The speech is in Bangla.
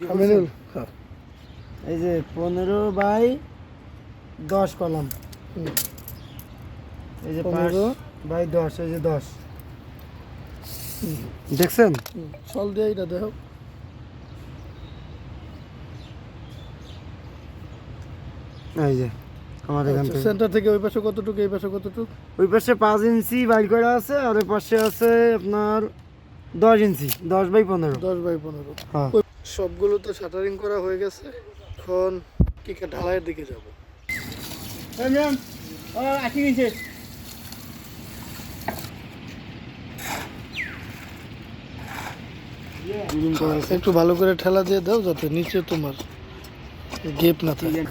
আমিনুল হ্যাঁ। এই যে পনেরো বাই দশ কলাম। এই যে পাঁচ 15 বাই দশ এই যে দশ। দেখছেন? সল দিয়ে এটা দেখো। এই যে আমার এখান থেকে। সেন্টার থেকে ওই পাশে কতটুকু এই পাশে কতটুকু? ওই পাশে পাঁচ ইঞ্চি বাইর করা আছে আর ওই পাশে আছে আপনার দশ ইঞ্চি দশ বাই পনেরো। দশ বাই পনেরো। হ্যাঁ। সবগুলো তো শাটারিং করা হয়ে গেছে। এখন কি ঢালাইয়ের দিকে যাব। আশি নিচে একটু ভালো করে ঠেলা দিয়ে দাও যাতে নিচে তোমার গেপ না থাকে।